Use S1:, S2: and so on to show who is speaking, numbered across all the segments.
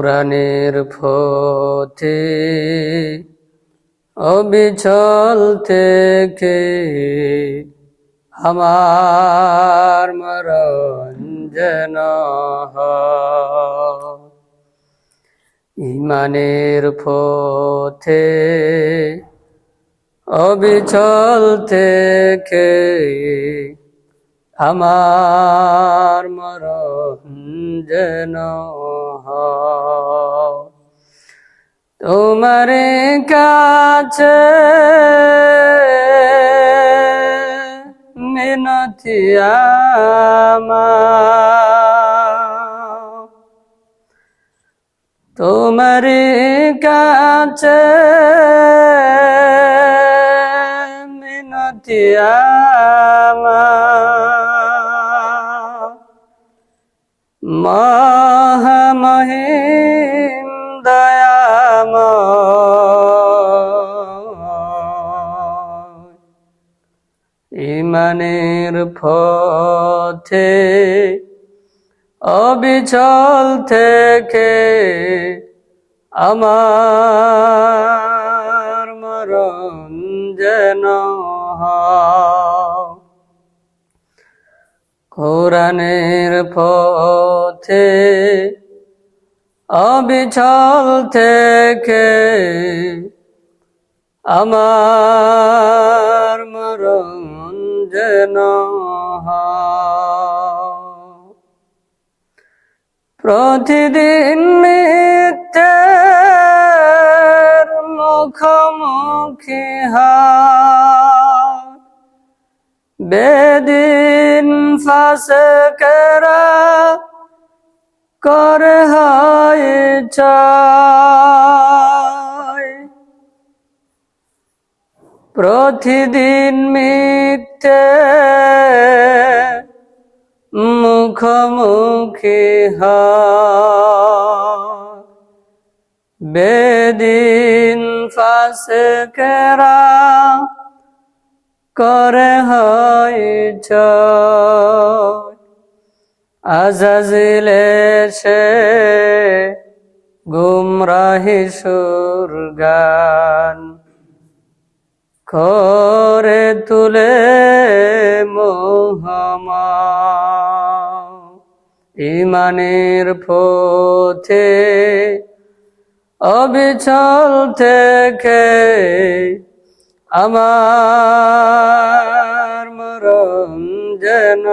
S1: কোরআনের ফতে অবিচল থেকে আমার হয়। ইমানের পথে অবিচল থেকে আমার মরণ যেন। তোমার কাছে মিনতি তোমার কাছে মিনতি আমার মহামহিম দয়াময় ইমানের পথে অবিচল থেকে আমার মরণ যেন হয়। কোরআনের পথে অবিচল থেকে আমার মরণ যেন প্রতিদিন মুখোমুখি হয়। বেদিন ফাসকেরা করে প্রতিদিন মিথ্যে মুখোমুখি হয়। বেদিন ফাসকেরা করে হয়েছ আজাজিলে সে গুমরাহি সুর গান করে তুলে মোহমা ইমানের পথে অবিচল থেকে আমার মরণ যেন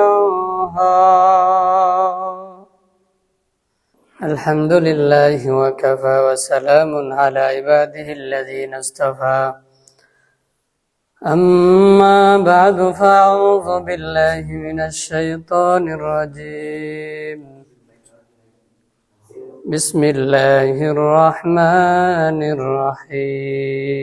S1: الحمد لله وكفى وسلام على عباده الذين اصطفى أما بعد فأعوذ بالله من الشيطان الرجيم بسم الله الرحمن الرحيم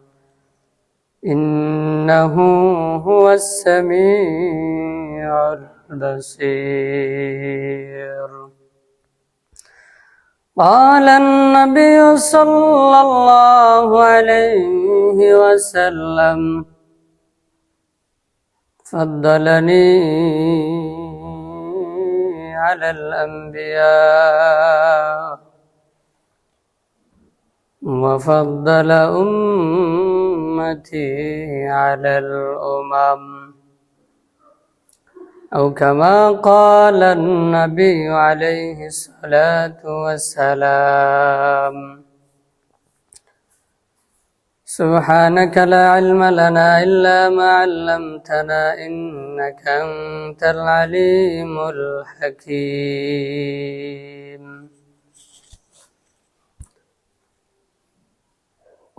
S1: إنه هو السميع البصير. قال النبي صلى الله عليه وسلم فضلني على الأنبياء. وفضل أمتي على الأمم. أو كما قال النبي عليه الصلاة والسلام سبحانك لا علم لنا إلا ما علمتنا إنك أنت العليم الحكيم.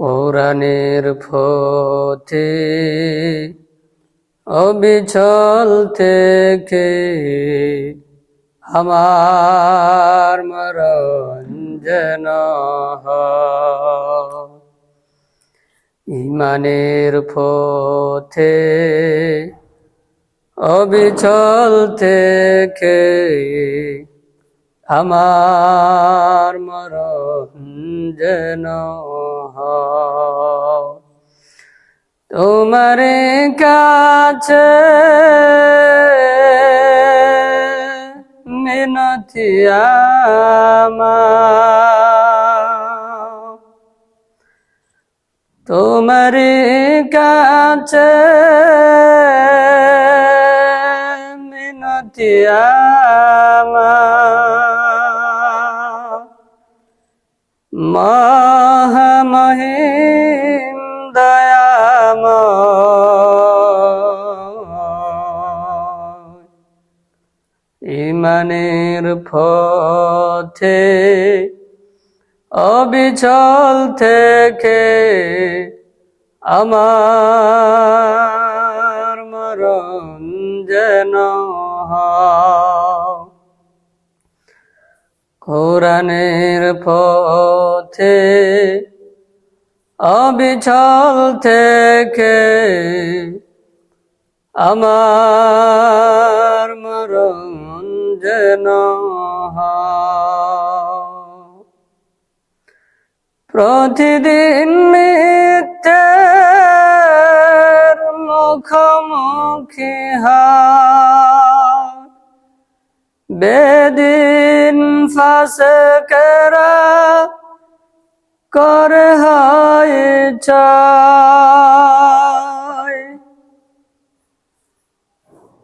S1: কোরআনের ফতে অবিচল থেকে আমার হয়। ইমানের পথে অবিচল থেকে আমার হয়। তোমার কাছে মিনতি তোমার কাছে মিনতি আমার। ইমানের পথে অবিচল থেকে আমার মরণ যেন। কোরআনের পথে অবিচল থেকে আমার মরণ প্রতিদিন নিত্যের মুখোমুখি বেদিন ফাঁসে করা করে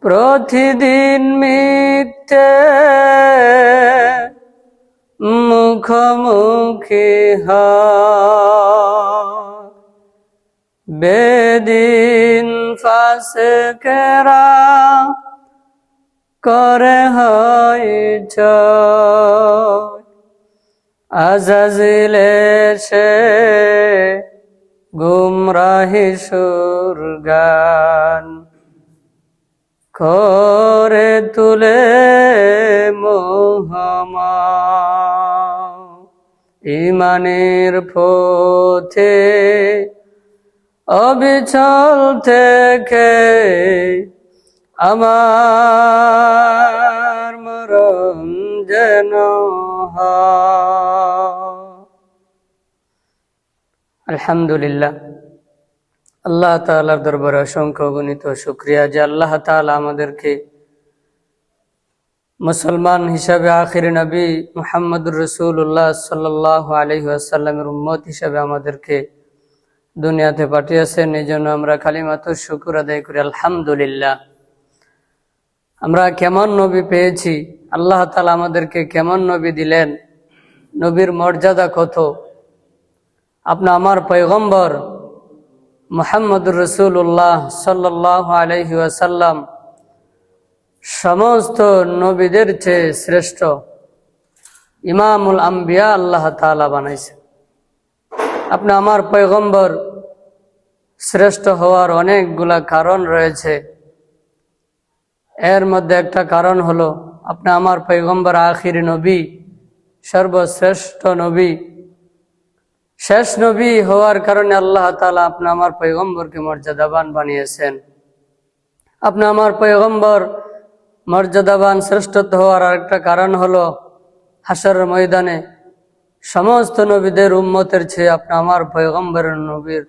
S1: প্রতিদিন মিথ্যে মুখোমুখি হয় বেদিন ফাঁসে কেরা করে হয়েছ আজাজিলে সে গুমরাহি সুর গান করে তুলে মোহমা ইমানের পথে অবিচল থেকে আমার মরণ যেন। আলহামদুলিল্লাহ আল্লাহ তাআলার দরবারে অসংখ্য গণিত শুক্রিয়া যে আল্লাহ তাআলা আমাদেরকে মুসলমান হিসাবে আখির নবী মুহাম্মদুর রসুল্লাহ সাল্লাহ আলহি আসাল্লামের উম্মত হিসাবে আমাদেরকে দুনিয়াতে পাঠিয়েছেন। এই জন্য আমরা কালিমাত শুকুর আদায় করি। আলহামদুলিল্লাহ। আমরা কেমন নবী পেয়েছি? আল্লাহ তালা আমাদেরকে কেমন নবী দিলেন? নবীর মর্যাদা কত? আপনা আমার পৈগম্বর মোহাম্মদুর রসুল্লাহ সাল্লাহ আলহি আসাল্লাম সমস্ত নবীদের চেয়ে শ্রেষ্ঠ ইমামুল আম্বিয়া আল্লাহ তালা বানাইছে। আপনি আমার পয়গম্বর, শ্রেষ্ঠ হওয়ার অনেকগুলা কারণ রয়েছে। এর মধ্যে একটা কারণ হলো, আপনি আমার পৈগম্বর আখির নবী, সর্বশ্রেষ্ঠ নবী শেষ নবী হওয়ার কারণে আল্লাহ তালা আপনি আমার পৈগম্বরকে মর্যাদাবান বানিয়েছেন। আপনি আমার পৈগম্বর মর্যাদাবান শ্রেষ্ঠত্ব হওয়ার আরেকটা কারণ হলো হাসরের ময়দানে সমস্ত নবীদের উম্মতের চেয়ে আপনি আমার পয়গম্বরের নবীর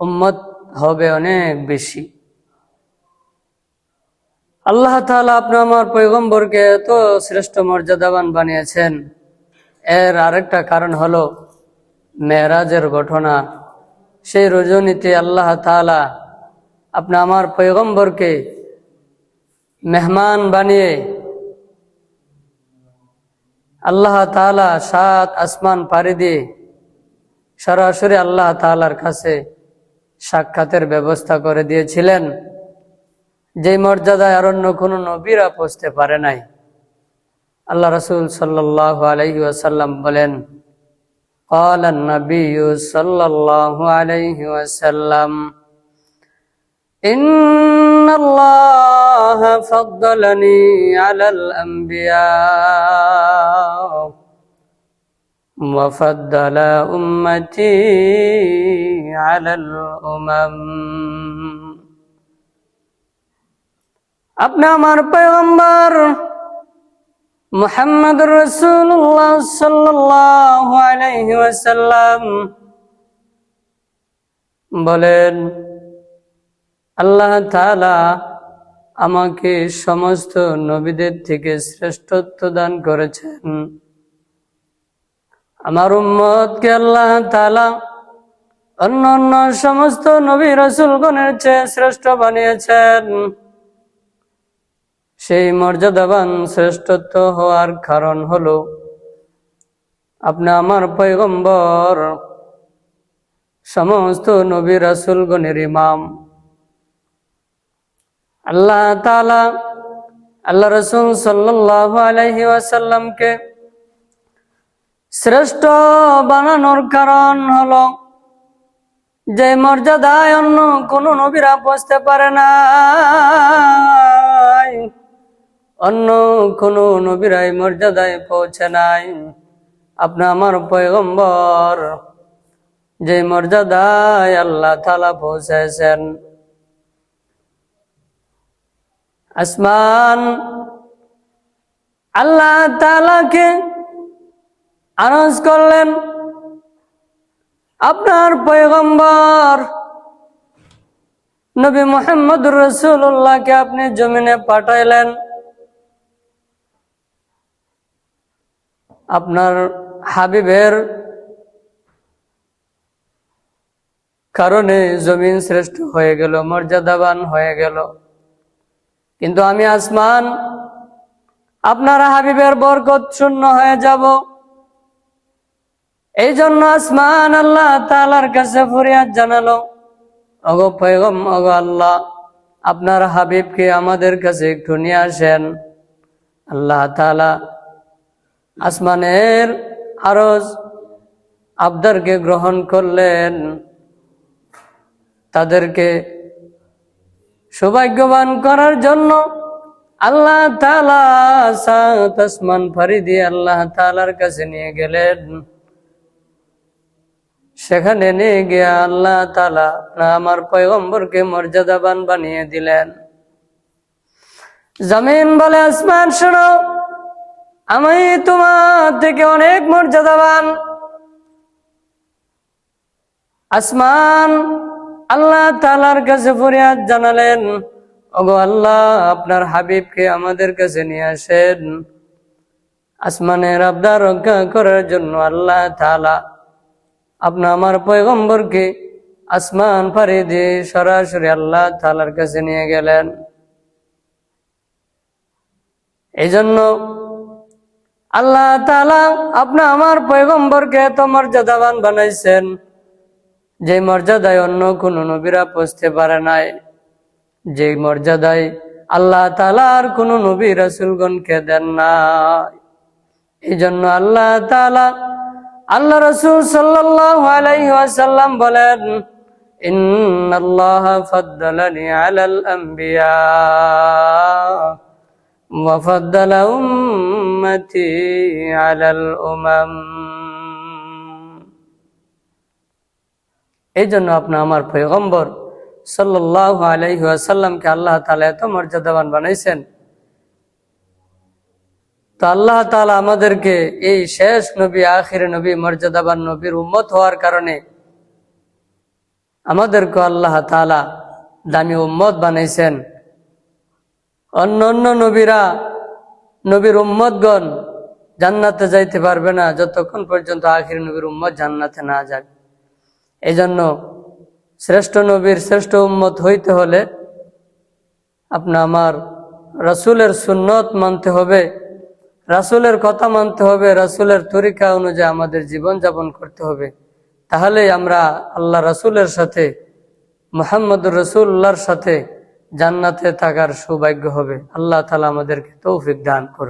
S1: উম্মত হবে অনেক বেশি। আল্লাহ তালা আপনি আমার পয়গম্বরকে এত শ্রেষ্ঠ মর্যাদাবান বানিয়েছেন। এর আরেকটা কারণ হলো মেরাজের ঘটনা। সেই রজনীতে আল্লাহ তাআলা আপনি আমার পয়গম্বরকে মেহমান বানিয়ে আল্লাহ তাআলা সাত আসমান পাড়ি দিয়ে সরাসরি আল্লাহ তাআলার কাছে সাক্ষাতের ব্যবস্থা করে দিয়েছিলেন। যে মর্যাদায় আর অন্য কোনো নবীরা পৌঁছতে পারে নাই। আল্লাহ রসুল সাল্লাহ আলহি আসাল্লাম বলেন قال النبي صلى الله عليه وسلم إن الله فضلني على الأنبياء وفضل أمتي على الأمم أبنى مر پیغمبر আমার পয়গম্বর মোহাম্মদ রসুল্লাহ সাল্লাহ আলাইহি ওয়াসাল্লাম বলেন, আল্লাহ তাআলা আমাকে সমস্ত নবীদের থেকে শ্রেষ্ঠত্ব দান করেছেন। আমার উম্মতকে আল্লাহ তাআলা অন্য অন্য সমস্ত নবী রসুলগণের চেয়ে শ্রেষ্ঠ বানিয়েছেন। সেই মর্যাদাবান শ্রেষ্ঠত্ব হওয়ার কারণ হল, আপনি আমার পৈগম্বর সমস্ত নবী রাসুল রাসুলগণের ইমাম। আল্লাহ তালা আল্লাহ রসুল সাল্লাহ আলহি ওয়াসাল্লামকে শ্রেষ্ঠ বানানোর কারণ হল, যে মর্যাদায় অন্য কোন নবীরা পৌঁছতে পারে না। অন্য কোন নবীরাই মর্যাদায় পৌঁছে নাই। আপনি আমার পয়গম্বর, যে মর্যাদায় আল্লাহ তালা পৌঁছেছেন। আসমান আল্লাহ তালাকে আনজ করলেন। আপনার পয়গম্বর নবী মোহাম্মদ রসুল্লাহকে আপনি জমিনে পাঠাইলেন। আপনার হাবিবের কারণে জমিন শ্রেষ্ঠ হয়ে গেল, মর্যাদাবান হয়ে গেল। কিন্তু আমি আসমান, আপনার হাবিবের বরকত শূন্য হয়ে যাব। এই জন্য আসমান আল্লাহ তালার কাছে ফরিয়াদ জানালো অগো পেগম অগো আল্লাহ, আপনার হাবিবকে আমাদের কাছে একটু নিয়ে আসেন। আল্লাহ তালা আসমানের আরজ আবদারকে গ্রহণ করলেন। তাদেরকে সৌভাগ্যবান করার জন্য আল্লাহ তালা আসমান ফারি দিয়ে আল্লাহ তালার কাছে নিয়ে গেলেন। সেখানে নিয়ে গিয়ে আল্লাহ তালা আমার পয়গম্বরকে মর্যাদাবান বানিয়ে দিলেন। জামিন বলে আসমান শোনো আমি তোমার থেকে অনেক মর্যাদাবান। আসমান আল্লাহ তালার কাছে ফরিয়াদ জানালেন, ওগো আল্লাহ, আপনার হাবিবকে আমাদের কাছে নিয়ে আসেন। আসমানের আবদার রক্ষা করার জন্য আল্লাহ তালা আপনার আমার পয়গম্বরকে আসমান পাড়ি দিয়ে সরাসরি আল্লাহ তালার কাছে নিয়ে গেলেন। এই জন্য আল্লাহ তালা আপনি আমার পয়গম্বরকে এত মর্যাদাবান বানাইছেন। যে মর্যাদায় অন্য কোন নবীরা পৌঁছতে পারে নাই। যে মর্যাদায় আল্লাহ তালার কোন নবী রাসুলগণকে দেন না এই জন্য আল্লাহ তালা আল্লাহ রসুল সাল্লাম বলেন, ইন্নাল্লাহ ফাদ্দালানি আলাল আম্বিয়া। وفضل أمتي على الأمم এই জন্য আপনি আমার পয়গম্বর সাল্লাহ আলাইহি আসাল্লামকে আল্লাহ তালা এত মর্যাদাবান বানাইছেন তো আল্লাহ তালা আমাদেরকে এই শেষ নবী আখির নবী মর্যাদাবান নবীর উম্মত হওয়ার কারণে আমাদেরকে আল্লাহ তালা দামি উম্মত বানাইছেন অন্য অন্য নবীরা, নবীর উম্মতগণ জান্নাতে যাইতে পারবে না, যতক্ষণ পর্যন্ত আখির নবীর উম্মত জান্নাতে না যাক। এই জন্য শ্রেষ্ঠ নবীর শ্রেষ্ঠ উম্মত হইতে হলে আপনি আমার রাসুলের সুন্নত মানতে হবে, রাসুলের কথা মানতে হবে, রাসুলের তরিকা অনুযায়ী আমাদের জীবন যাপন করতে হবে। তাহলেই আমরা আল্লাহ রাসুলের সাথে মোহাম্মদ রসুল্লাহর সাথে জান্নাতে থাকার সৌভাগ্য হবে। আল্লাহ তালা আমাদেরকে তৌফিক দান করবে